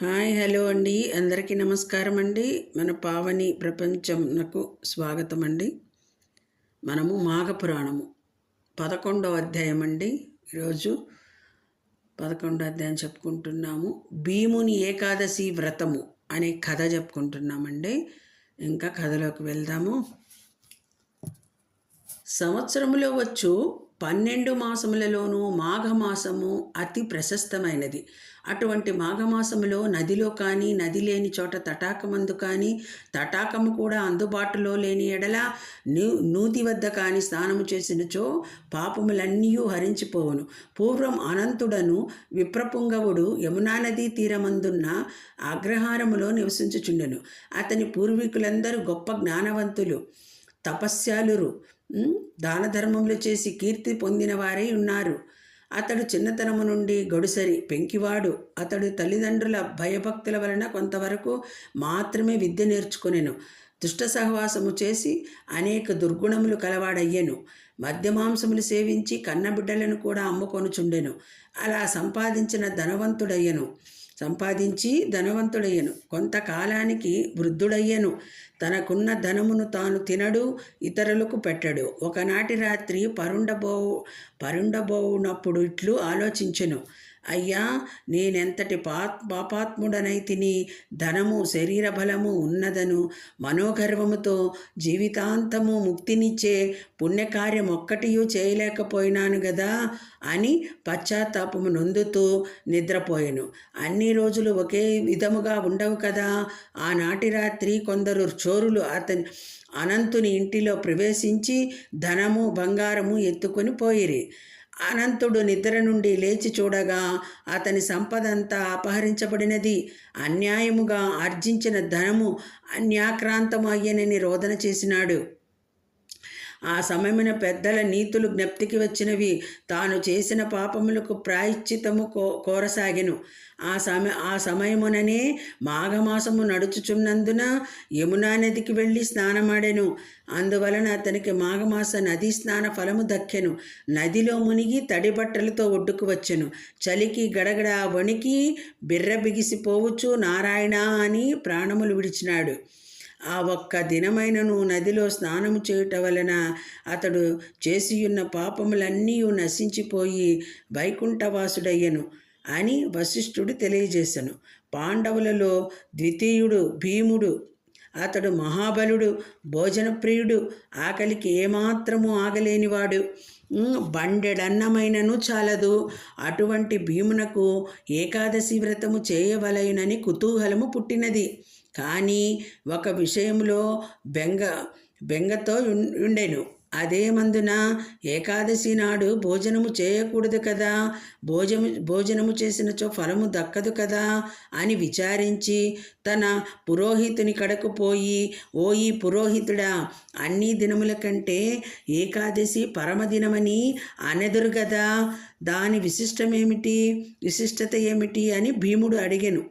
Hi hello అండి. అందరికీ నమస్కారం అండి. మన పావని ప్రపంచంకు స్వాగతం అండి. మనము మాఘపురాణము పదకొండవ అధ్యాయం అండి. ఈరోజు పదకొండవ అధ్యాయం చెప్పుకుంటున్నాము. భీముని ఏకాదశి వ్రతము అనే కథ చెప్పుకుంటున్నామండి. ఇంకా కథలోకి వెళ్దాము. సంవత్సరములో వచ్చు పన్నెండు మాసములలోనూ మాఘమాసము అతి ప్రశస్తమైనది. అటువంటి మాఘమాసములో నదిలో కానీ నది లేని చోట తటాకమందు కానీ తటాకము కూడా అందుబాటులో లేని ఎడల నూ నూతి వద్ద కానీ స్నానము చేసినచో పాపములన్నీ హరించిపోవును. పూర్వం అనంతుడను విప్రపుంగవుడు యమునా నదీ తీరమందున్న అగ్రహారములో నివసించుచుండెను. అతని పూర్వీకులందరూ గొప్ప జ్ఞానవంతులు తపస్యాలురు. దాన ధర్మములు చేసి కీర్తి పొందిన వారై ఉన్నారు. అతడు చిన్నతనము నుండి గడుసరి పెంకివాడు. అతడు తల్లిదండ్రుల భయభక్తుల వలన కొంతవరకు మాత్రమే విద్య నేర్చుకునేను. దుష్ట సహవాసము చేసి అనేక దుర్గుణములు కలవాడయ్యెను. మద్యమాంసములు సేవించి కన్నబిడ్డలను కూడా అమ్ముకొనుచుండెను. అలా సంపాదించిన ధనవంతుడయ్యను. సంపాదించి ధనవంతుడయ్యను. కొంతకాలానికి వృద్ధుడయ్యను. తనకున్న ధనమును తాను తినడు ఇతరులకు పెట్టడు. ఒకనాటి రాత్రి పరుండబోవు పరుండబోవునప్పుడు ఇట్లు ఆలోచించెను. అయ్యా నేనెంతటి పా పాపాత్ముడనైతిని ధనము శరీర బలము ఉన్నదను మనోగర్వముతో జీవితాంతము ముక్తినిచ్చే పుణ్యకార్యం ఒక్కటియూ చేయలేకపోయినాను గదా అని పశ్చాత్తాపము నొందుతూ నిద్రపోయాను. అన్ని రోజులు ఒకే విధముగా ఉండవు కదా? ఆనాటి రాత్రి కొందరు చోరులు అతని అనంతుని ఇంటిలో ప్రవేశించి ధనము బంగారము ఎత్తుకొని పోయిరి. అనంతుడు నిద్ర నుండి లేచి చూడగా అతని సంపదంతా అపహరించబడినది. అన్యాయముగా ఆర్జించిన ధనము అన్యాక్రాంతం అయ్యనని రోదన చేసినాడు. ఆ సమయమున పెద్దల నీతులు జ్ఞప్తికి వచ్చినవి. తాను చేసిన పాపములకు ప్రాయశ్చితము కో కోరసాగెను. ఆ సమ ఆ సమయముననే మాఘమాసము నడుచుచున్నందున యమునా నదికి వెళ్ళి స్నానమాడెను. అందువలన అతనికి మాఘమాస నదీ స్నాన ఫలము దక్కెను. నదిలో మునిగి తడి బట్టలతో ఒడ్డుకు వచ్చెను. చలికి గడగడ వణికి బిర్ర బిగిసిపోవచ్చు. నారాయణ అని ప్రాణములు విడిచినాడు. ఆ ఒక్క దినమైనను నదిలో స్నానము చేయుట వలన అతడు చేసియున్న పాపములన్నీ నశించిపోయి వైకుంఠవాసుడయ్యను అని వశిష్ఠుడు తెలియజేశాను పాండవులలో ద్వితీయుడు భీముడు అతడు మహాబలుడు భోజనప్రియుడు ఆకలికి ఏమాత్రము ఆగలేనివాడు. బండెడన్నమైనను చాలదు. అటువంటి భీమునకు ఏకాదశి వ్రతము చేయవలయునని కుతూహలము పుట్టినది. కానీ ఒక విషయంలో బెంగ బెంగతో ఉండెను అదేమందున ఏకాదశి నాడు భోజనము చేయకూడదు కదా. భోజము భోజనము చేసినచో ఫలము దక్కదు కదా అని విచారించి తన పురోహితుని కడకు పోయి ఓ ఈ పురోహితుడా అన్ని దినముల కంటే ఏకాదశి పరమదినమని అనెదురు కదా దాని విశిష్టమేమిటి? విశిష్టత ఏమిటి? అని భీముడు అడిగెను.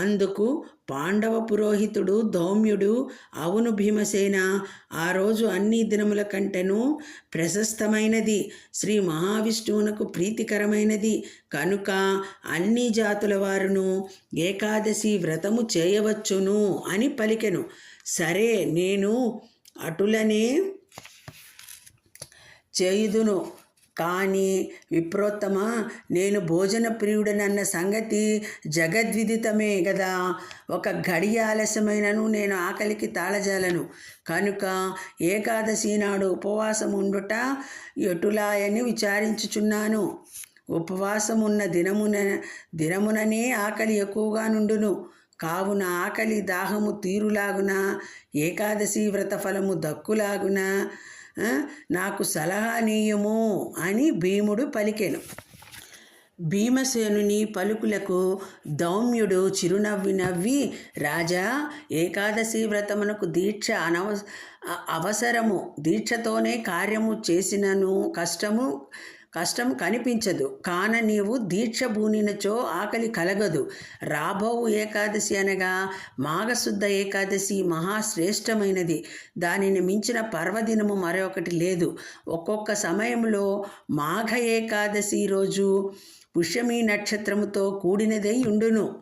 అందుకు పాండవ పురోహితుడు దౌమ్యుడు అవును భీమసేన. ఆ రోజు అన్ని దినముల కంటెను ప్రశస్తమైనది. శ్రీ మహావిష్ణువునకు ప్రీతికరమైనది. కనుక అన్ని జాతుల వారును ఏకాదశి వ్రతము చేయవచ్చును అని పలికెను. సరే నేను అటులనే చేయుదును. కానీ విప్రోత్తమ? నేను భోజన ప్రియుడనన్న సంగతి జగద్విదితమే కదా ఒక గడియ ఆలస్యమైనను నేను ఆకలికి తాళజాలను. కనుక ఏకాదశి నాడు ఉపవాసం ఉండుట ఎటులాయని విచారించుచున్నాను. ఉపవాసం ఉన్న దినమున దినముననే ఆకలి ఎక్కువగా నుండును. కావున ఆకలి దాహము తీరులాగున? ఏకాదశి వ్రత ఫలము దక్కులాగున? నాకు సలహానీయము అని భీముడు పలికెను. భీమసేనుని పలుకులకు దౌమ్యుడు చిరునవ్వి నవ్వి రాజా ఏకాదశి వ్రతమునకు దీక్ష అనవ అవసరము. దీక్షతోనే కార్యము చేసినను. కష్టము కష్టం కనిపించదు. కాన నీవు దీక్ష బూనినచో ఆకలి కలగదు. రాబోవు ఏకాదశి అనగా మాఘశుద్ధ ఏకాదశి మహాశ్రేష్టమైనది. దానిని మించిన పర్వదినము మరొకటి లేదు. ఒక్కొక్క సమయంలో మాఘ ఏకాదశి రోజు పుష్యమి నక్షత్రముతో కూడినదై ఉండును.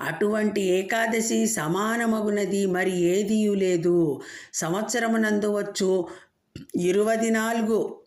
అటువంటి ఏకాదశి సమానమగునది మరి ఏదీ లేదు. సంవత్సరమునందు వచ్చు ఇరువది నాలుగు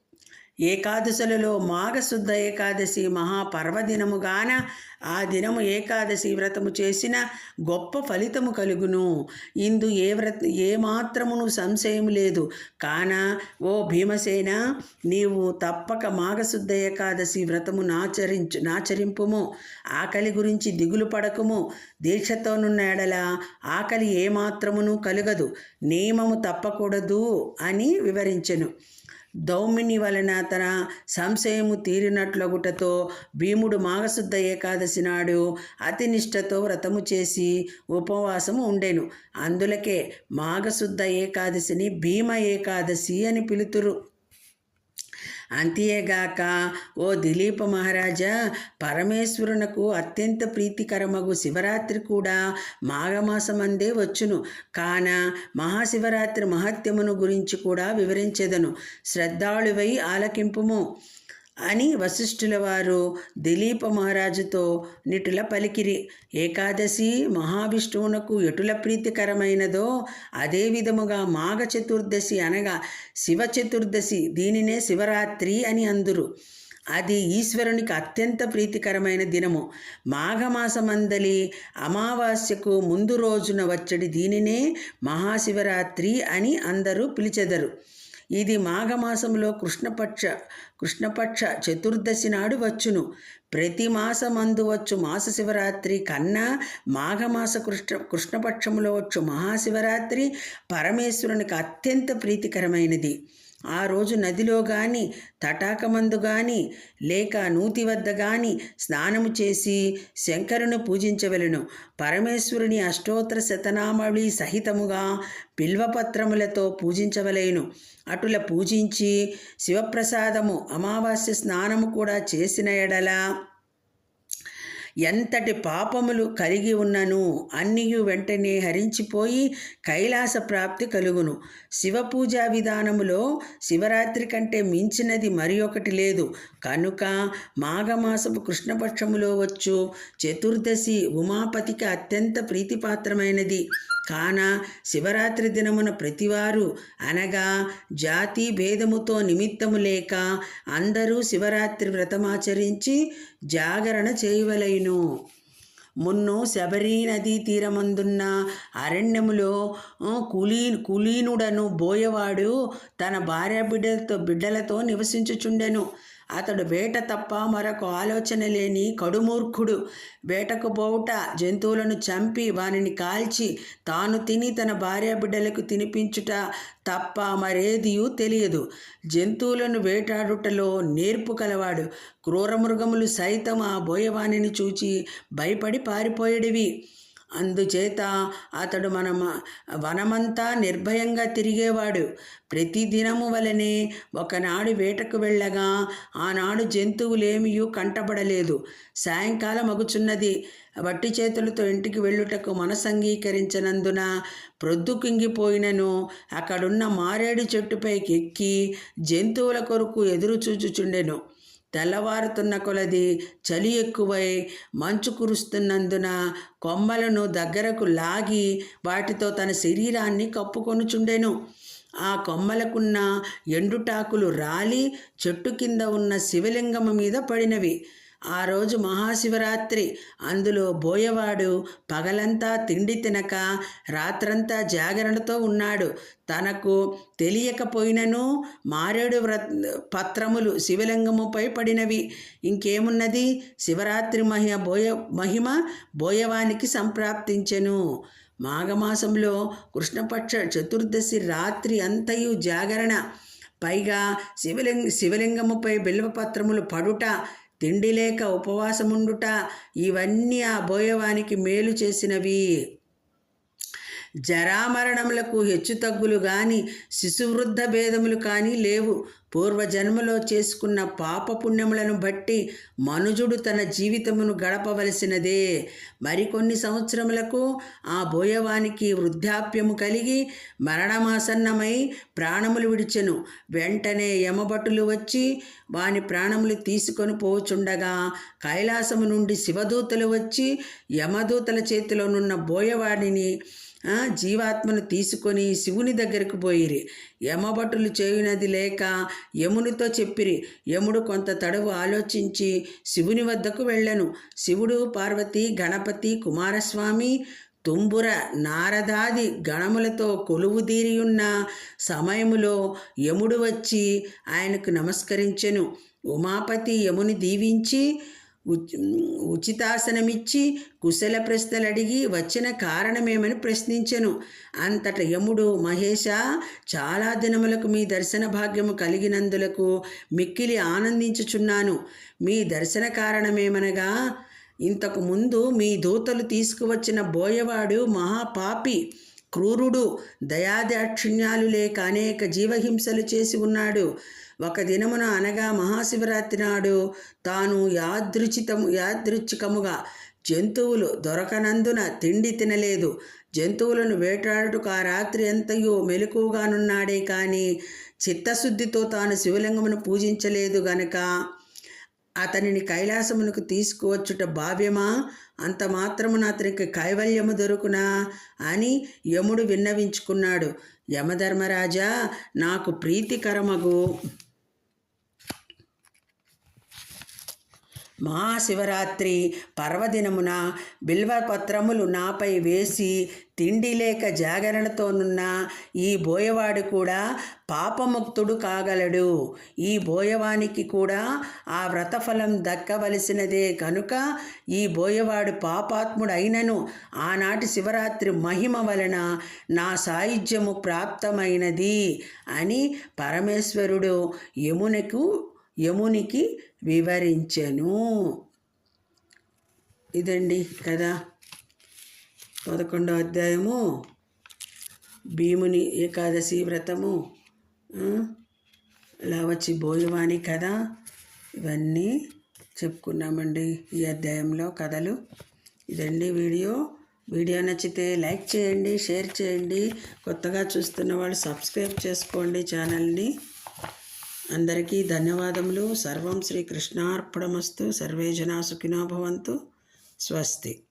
ఏకాదశులలో మాఘశుద్ధ ఏకాదశి మహాపర్వదినముగాన ఆ దినము ఏకాదశి వ్రతము చేసిన గొప్ప ఫలితము కలుగును. ఇందు ఏ వ్రత ఏ మాత్రమును సంశయం లేదు. కాన ఓ భీమసేన నీవు తప్పక మాఘశుద్ధ ఏకాదశి వ్రతము నాచరించు నాచరింపుము ఆకలి గురించి దిగులు పడకము. దీక్షతోనున్న ఎడల ఆకలి ఏమాత్రమును కలుగదు. నియమము తప్పకూడదు అని వివరించెను. దౌమిని వలన తన సంశయము తీరినట్లగుటతో భీముడు మాఘశుద్ధ ఏకాదశి నాడు అతి నిష్ఠతో వ్రతము చేసి ఉపవాసము ఉండెను. అందులకే మాఘశుద్ధ ఏకాదశిని భీమ ఏకాదశి అని పిలుతురు. అంతేగాక ఓ దిలీప మహారాజా పరమేశ్వరునకు అత్యంత ప్రీతికరమగు శివరాత్రి కూడా మాఘమాసమందే వచ్చును. కాన మహాశివరాత్రి మహత్యమును గురించి కూడా వివరించెదను. శ్రద్ధాళువై ఆలకింపుము. అని వశిష్ఠుల వారు దిలీప మహారాజుతో నిటుల పలికిరి. ఏకాదశి మహావిష్ణువునకు ఎటుల ప్రీతికరమైనదో అదే విధముగా మాఘ చతుర్దశి అనగా శివ చతుర్దశి దీనినే శివరాత్రి అని అందురు. అది ఈశ్వరునికి అత్యంత ప్రీతికరమైన దినము. మాఘమాసమందలి అమావాస్యకు ముందు రోజున వచ్చడి దీనినే మహాశివరాత్రి అని అందరూ పిలిచెదరు. ఇది మాఘమాసంలో కృష్ణపక్ష కృష్ణపక్ష చతుర్దశి నాడు వచ్చును. ప్రతి మాసమందు వచ్చు మాస శివరాత్రి కన్నా మాఘమాస కృష్ణ కృష్ణపక్షములో వచ్చు మహాశివరాత్రి పరమేశ్వరునికి అత్యంత ప్రీతికరమైనది. ఆ రోజు నదిలో గాని తటాకమందు గాని లేక నూతి వద్ద గాని స్నానము చేసి శంకరును పూజించవలెను. పరమేశ్వరుని అష్టోత్తర శతనామళి సహితముగా బిల్వపత్రములతో పూజించవలేను. అటుల పూజించి శివప్రసాదము అమావాస్య స్నానము కూడా చేసిన ఎడల ఎంతటి పాపములు కలిగి ఉన్నను అన్నియు వెంటనే హరించిపోయి కైలాస ప్రాప్తి కలుగును. శివపూజా విధానములో శివరాత్రి కంటే మించినది మరి ఒకటి లేదు. కనుక మాఘమాసపు కృష్ణపక్షములో వచ్చు. చతుర్దశి ఉమాపతికి అత్యంత ప్రీతిపాత్రమైనది. కాన శివరాత్రి దినమున ప్రతివారు అనగా జాతి భేదముతో నిమిత్తము లేక అందరూ శివరాత్రి వ్రతమాచరించి జాగరణ చేయవలైను మున్ను శబరి నదీ తీరమందున్న అరణ్యములో కులీ కులీనుడను బోయవాడు తన భార్య బిడ్డలతో బిడ్డలతో నివసించుచుండెను. అతడు వేట తప్ప మరొక ఆలోచన లేని కడుమూర్ఖుడు. వేటకు పోవుట జంతువులను చంపి వానిని కాల్చి తాను తిని తన భార్య బిడ్డలకు తినిపించుట తప్ప మరేదియూ తెలియదు. జంతువులను వేటాడుటలో నేర్పు కలవాడు. క్రూరమృగములు సైతం ఆ బోయవాణిని చూచి భయపడి పారిపోయేడివి. అందుచేత అతడు మన వనమంతా నిర్భయంగా తిరిగేవాడు. ప్రతి దినము వలనే ఒకనాడు వేటకు వెళ్ళగా ఆనాడు జంతువులేమియూ కంటపడలేదు. సాయంకాలం అగుచున్నది. వట్టి చేతులతో ఇంటికి వెళ్ళుటకు మనసంగీకరించినందున ప్రొద్దుకుంగిపోయినను అక్కడున్న మారేడు చెట్టుపైకి ఎక్కి జంతువుల కొరకు ఎదురు చూచుచుండెను తెల్లవారుతున్న కొలది చలి ఎక్కువై మంచు కురుస్తున్నందున కొమ్మలను దగ్గరకు లాగి వాటితో తన శరీరాన్ని కప్పుకొనుచుండెను. ఆ కొమ్మలకున్న ఎండుటాకులు రాలి చెట్టు కింద ఉన్న శివలింగము మీద పడినవి. ఆ రోజు మహాశివరాత్రి. అందులో బోయవాడు పగలంతా తిండి తినక రాత్రంతా జాగరణతో ఉన్నాడు. తనకు తెలియకపోయినను మారేడు వ్ర పత్రములు శివలింగముపై పడినవి. ఇంకేమున్నది? శివరాత్రి మహిమ బోయ మహిమ బోయవానికి సంప్రాప్తించెను. మాఘమాసంలో కృష్ణపక్ష చతుర్దశి రాత్రి అంతయు జాగరణ. పైగా శివలింగ శివలింగముపై బిల్వపత్రములు పడుట తిండి లేక ఉపవాసముండుట ఇవన్నీ ఆ బోయవానికి మేలు చేసినవి. జరామరణములకు హెచ్చుతగ్గులు కానీ శిశువృద్ధ భేదములు కానీ లేవు. పూర్వజన్మలో చేసుకున్న పాపపుణ్యములను బట్టి మనుజుడు తన జీవితమును గడపవలసినదే. మరికొన్ని సంవత్సరములకు ఆ బోయవానికి వృద్ధాప్యము కలిగి మరణమాసన్నమై ప్రాణములు విడిచెను. వెంటనే యమభటులు వచ్చి వాని ప్రాణములు తీసుకొని పోచుండగా కైలాసము నుండి శివదూతలు వచ్చి యమదూతల చేతిలోనున్న బోయవాడిని జీవాత్మను తీసుకొని శివుని దగ్గరకు పోయిరి. యమభటులు చేయునది లేక యమునితో చెప్పిరి. యముడు కొంత తడవు ఆలోచించి శివుని వద్దకు వెళ్ళను. శివుడు పార్వతి గణపతి కుమారస్వామి తుంబుర నారదాది గణములతో కొలువుదీరియున్న సమయములో యముడు వచ్చి ఆయనకు నమస్కరించెను. ఉమాపతి యముని దీవించి ఉచితాసనమిచ్చి కుశల ప్రశ్నలు అడిగి వచ్చిన కారణమేమని ప్రశ్నించెను. అంతట యముడు మహేష చాలా దినములకు మీ దర్శన భాగ్యము కలిగినందులకు మిక్కిలి ఆనందించుచున్నాను. మీ దర్శన కారణమేమనగా ఇంతకు ముందు మీ దూతలు తీసుకువచ్చిన బోయవాడు మహాపాపి క్రూరుడు దయాదాక్షిణ్యాలు లేక అనేక జీవహింసలు చేసి ఉన్నాడు. ఒక దినమున అనగా మహాశివరాత్రి నాడు తాను యాదృచితము యాదృచ్ఛికముగా జంతువులు దొరకనందున తిండి తినలేదు. జంతువులను వేటాడుటకు ఆ రాత్రి ఎంతయో మెలకుగానున్నాడే కానీ చిత్తశుద్ధితో తాను శివలింగమును పూజించలేదు గనక అతనిని కైలాసమునకు తీసుకువచ్చుట భావ్యమా? అంత మాత్రమున అతనికి కైవల్యము దొరుకునా? అని యముడు విన్నవించుకున్నాడు. యమధర్మరాజా నాకు ప్రీతికరమగు. మహాశివరాత్రి పర్వదినమున బిల్వపత్రములు నాపై వేసి తిండి లేక జాగరణతోనున్న ఈ బోయవాడు కూడా పాపముక్తుడు కాగలడు. ఈ బోయవానికి కూడా ఆ వ్రతఫలం దక్కవలసినదే కనుక ఈ బోయవాడు పాపాత్ముడైనను. ఆనాటి శివరాత్రి మహిమ వలన నా సాయుధ్యము ప్రాప్తమైనది అని పరమేశ్వరుడు యమునకు యమునికి వివరించెను. ఇదండి కదా పదకొండో అధ్యాయము. భీముని ఏకాదశి వ్రతము. ఇలా వచ్చి బోయవాణి కథ. ఇవన్నీ చెప్పుకున్నామండి ఈ అధ్యాయంలో కథలు. ఇదండి వీడియో. వీడియో నచ్చితే లైక్ చేయండి షేర్ చేయండి. కొత్తగా చూస్తున్న వాళ్ళు సబ్స్క్రైబ్ చేసుకోండి ఛానల్ని. అందరికీ ధన్యవాదములు. సర్వం శ్రీ కృష్ణార్పణమస్తు. సర్వే జనా సుఖినో భవంతు. స్వస్తి.